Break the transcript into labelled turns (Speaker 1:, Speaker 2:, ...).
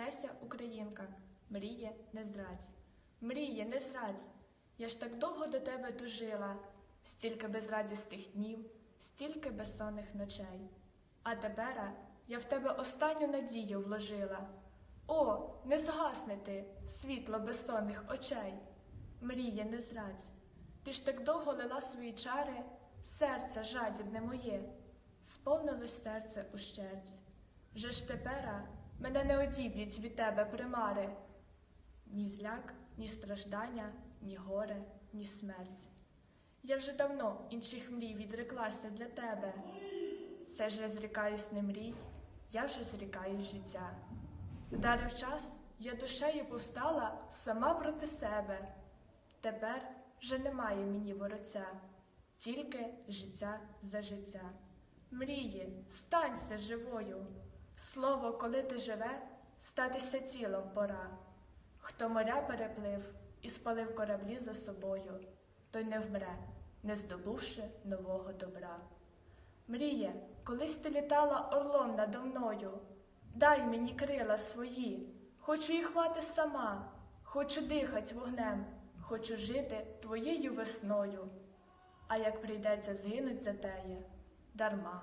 Speaker 1: Леся Українка, мріє, не зрадь. Мріє, не зрадь. Я ж так довго до тебе тужила, стільки безрадісних днів, стільки безсонних ночей. А тепер я в тебе останню надію вложила. О, не згасне ти, світло безсонних очей. Мріє, не зрадь. Ти ж так довго лила свої чари, серце жадібне моє, сповнилось серце ущерць. Вже ж тепера мене не одіб'ють від тебе примари, ні зляк, ні страждання, ні горе, ні смерть. Я вже давно інших мрій відреклася для тебе. Це ж я зрікаюсь не мрій, я вже зрікаюсь життя. Вдарив час, я душею повстала сама проти себе. Тепер вже немає мені воротця, тільки життя за життя. Мріє, станься живою. Слово, коли ти живе, статися цілом пора. Хто моря переплив і спалив кораблі за собою, той не вмре, не здобувши нового добра. Мріє, колись ти літала орлом надо мною, дай мені крила свої, хочу їх мати сама, хочу дихать вогнем, хочу жити твоєю весною. А як прийдеться згинуть за теє, дарма.